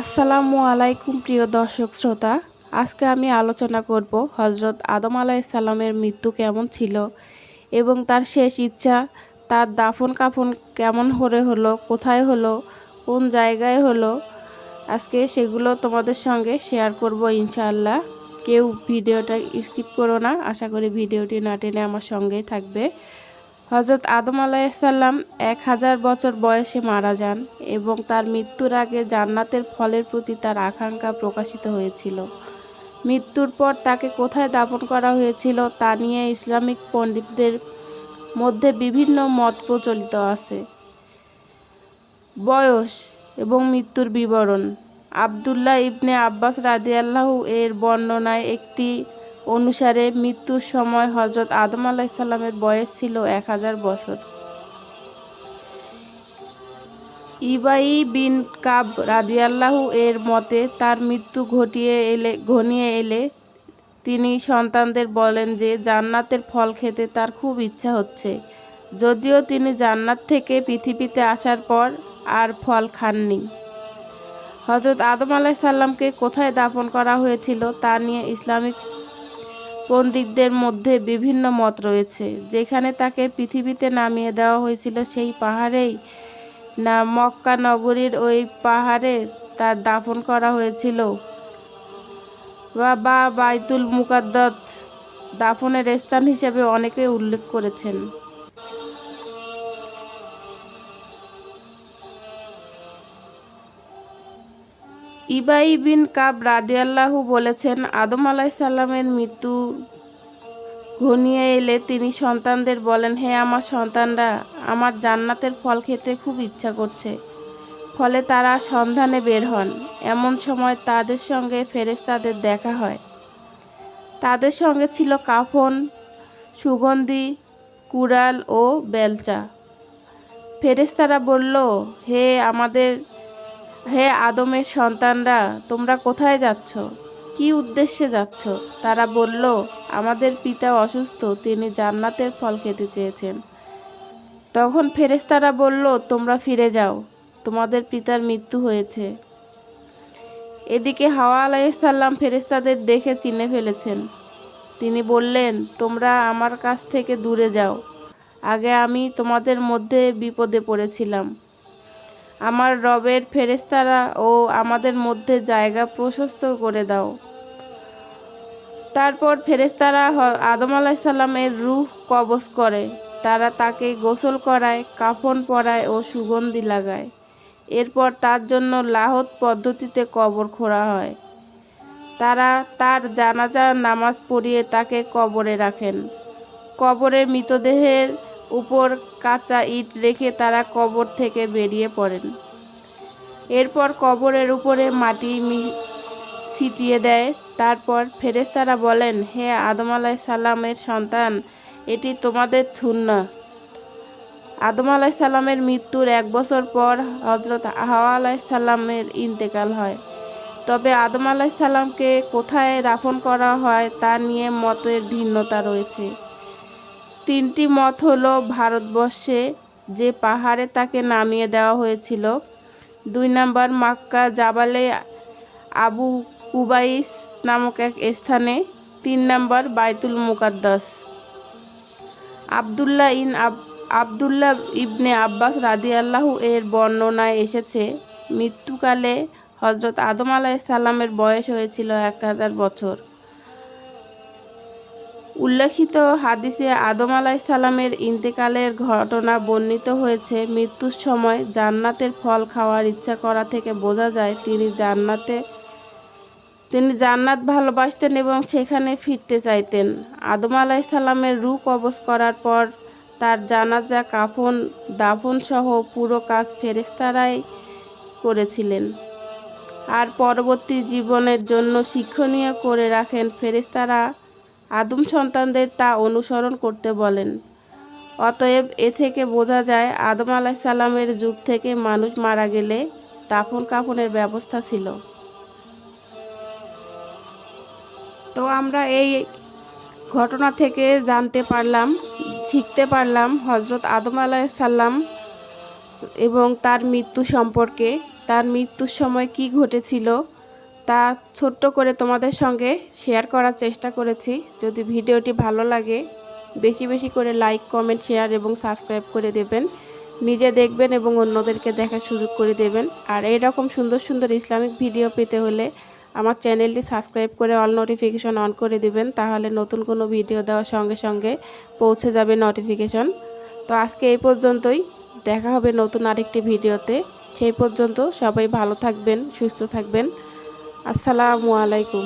আসসালামু আলাইকুম, প্রিয় দর্শক শ্রোতা। আজকে আমি আলোচনা করব হজরত আদম আলাইসাল্লামের মৃত্যু কেমন ছিল এবং তার শেষ ইচ্ছা, তার দাফন কাফন কেমন করে হলো, কোথায় হলো, কোন জায়গায় হলো। আজকে সেগুলো তোমাদের সঙ্গে শেয়ার করব ইনশাআল্লাহ। কেউ ভিডিওটা স্কিপ করো না। আশা করি ভিডিওটি না টেনে আমার সঙ্গেই থাকবে। হজরত আদম আলাইসাল্লাম এক হাজার বছর বয়সে মারা যান এবং তার মৃত্যুর আগে জান্নাতের ফলের প্রতি তার আকাঙ্ক্ষা প্রকাশিত হয়েছিল। মৃত্যুর পর তাকে কোথায় দাপন করা হয়েছিল তা নিয়ে ইসলামিক পণ্ডিতদের মধ্যে বিভিন্ন মত প্রচলিত আছে। বয়স এবং মৃত্যুর বিবরণ। আবদুল্লাহ ইবনে আব্বাস রাদিয়াল্লাহু এর বর্ণনায় একটি অনুসারে মৃত্যুর সময় হজরত আদম আলাইসাল্লামের বয়স ছিল এক হাজার বছর। ইবাই বিন কাব রাদিয়াল্লাহু এর মতে তার মৃত্যু ঘটিয়ে এলে, ঘনিয়ে এলে তিনি সন্তানদের বলেন যে, জান্নাতের ফল খেতে তার খুব ইচ্ছা হচ্ছে। যদিও তিনি জান্নাত থেকে পৃথিবীতে আসার পর আর ফল খাননি। হজরত আদম আলাইসাল্লামকে কোথায় দাপন করা হয়েছিল তা নিয়ে ইসলামিক পণ্ডিতদের মধ্যে বিভিন্ন মত রয়েছে। যেখানে তাকে পৃথিবীতে নামিয়ে দেওয়া হয়েছিল সেই পাহাড়েই না, মক্কা নগরীর ওই পাহাড়ে তার দাফন করা হয়েছিল। বা বাইতুল মুকাদ্দত দাফনের স্থান হিসেবে অনেকে উল্লেখ করেছেন। ইবাই বিন কাব রাদিয়াল্লাহু বলেছেন, আদম আলাইসাল্লামের মৃত্যু ঘনিয়ে এলে তিনি সন্তানদের বলেন, হে আমার সন্তানরা, আমার জান্নাতের ফল খেতে খুব ইচ্ছা করছে। ফলে তারা সন্ধানে বের হন। এমন সময় তাদের সঙ্গে ফেরেস্তাদের দেখা হয়। তাদের সঙ্গে ছিল কাফন, সুগন্ধি, কুড়াল ও বেলচা। ফেরেস্তারা বলল, হে আমাদের হে আদমের সন্তানরা, তোমরা কোথায় যাচ্ছ? কি উদ্দেশ্যে যাচ্ছ? তারা বলল, আমাদের পিতা অসুস্থ, তিনি জান্নাতের ফল খেতে চেয়েছেন। তখন ফেরেস্তারা বলল, তোমরা ফিরে যাও, তোমাদের পিতার মৃত্যু হয়েছে। এদিকে হাওয়া আলাইসাল্লাম ফেরেস্তাদের দেখে চিনে ফেলেছেন। তিনি বললেন, তোমরা আমার কাছ থেকে দূরে যাও। আগে আমি তোমাদের মধ্যে বিপদে পড়েছিলাম। আমার রবের ফেরেস্তারা ও আমাদের মধ্যে জায়গা প্রশস্ত করে দাও। তারপর ফেরেস্তারা আদম আলাইসাল্লামের রুহ কবজ করে। তারা তাকে গোসল করায়, কাফন পরায় ও সুগন্ধি লাগায়। এরপর তার জন্য লাহত পদ্ধতিতে কবর খোঁড়া হয়। তারা তার জানাজা নামাজ পড়িয়ে তাকে কবরে রাখেন। কবরে মৃতদেহের উপর কাঁচা ইট রেখে তারা কবর থেকে বেরিয়ে পড়েন। এরপর কবরের উপরে মাটি ছিটিয়ে দেয়। তারপর ফেরেস্তারা বলেন, হে আদম আলাই সাল্লামের সন্তান, এটি তোমাদের ছুন্না আদম আলাই সাল্লামের মৃত্যুর এক বছর পর হজরত হাওয়া আলাই সাল্লামের ইন্তেকাল হয়। তবে আদম আলাই সাল্লামকে কোথায় দাফন করা হয় তা নিয়ে মতের ভিন্নতা রয়েছে। তিনটি মত হলো ভারতবর্ষে যে পাহাড়ে তাকে নামিয়ে দেওয়া হয়েছিল। দুই নাম্বার, মাক্কা জাবালে আবু কুবাইস নামক এক স্থানে। তিন নাম্বার, বাইতুল মুকাদ্দাস। আবদুল্লাহ ইন আব, আবদুল্লাহ ইবনে আব্বাস রাদিয়াল্লাহু এর বর্ণনায় এসেছে, মৃত্যুকালে হজরত আদম আলাইসাল্লামের বয়স হয়েছিল এক হাজার বছর। উল্লেখিত হাদিসে আদম আলাইসাল্লামের ইন্তেকালের ঘটনা বর্ণিত হয়েছে। মৃত্যুর সময় জান্নাতের ফল খাওয়ার ইচ্ছা করা থেকে বোঝা যায় তিনি জান্নাতে, তিনি জান্নাত ভালোবাসতেন এবং সেখানে ফিরতে চাইতেন। আদম আলাইসাল্লামের রু কবজ করার পর তার জানাজা, কাফন, দাফন সহ পুরো কাজ ফেরেস্তারাই করেছিলেন। আর পরবর্তী জীবনের জন্য শিক্ষণীয় করে রাখেন ফেরেস্তারা আদম সন্তানদের তা অনুসরণ করতে বলেন। অতএব এ থেকে বোঝা যায়, আদম আলাহিসাল্লামের যুগ থেকে মানুষ মারা গেলে দাফন কাফনের ব্যবস্থা ছিল। তো আমরা এই ঘটনা থেকে জানতে পারলাম, শিখতে পারলাম হজরত আদম আলাইসাল্লাম এবং তার মৃত্যু সম্পর্কে। তার মৃত্যুর সময় কি ঘটেছিল? তা ছোট্ট করে তোমাদের সঙ্গে শেয়ার করার চেষ্টা করেছি। যদি ভিডিওটি ভালো লাগে, বেশি বেশি করে লাইক কমেন্ট শেয়ার এবং সাবস্ক্রাইব করে দেবেন। নিজে দেখবেন এবং অন্যদেরকে দেখার সুযোগ করে দেবেন। আর এই রকম সুন্দর সুন্দর ইসলামিক ভিডিও পেতে হলে আমার চ্যানেলটি সাবস্ক্রাইব করে অল নোটিফিকেশন অন করে দিবেন। তাহলে নতুন কোনো ভিডিও দেওয়ার সঙ্গে সঙ্গে পৌঁছে যাবে নোটিফিকেশন তো আজকে এই পর্যন্তই। দেখা হবে নতুন আরেকটি ভিডিওতে সেই পর্যন্ত সবাই ভালো থাকবেন, সুস্থ থাকবেন। আসসালামু আলাইকুম।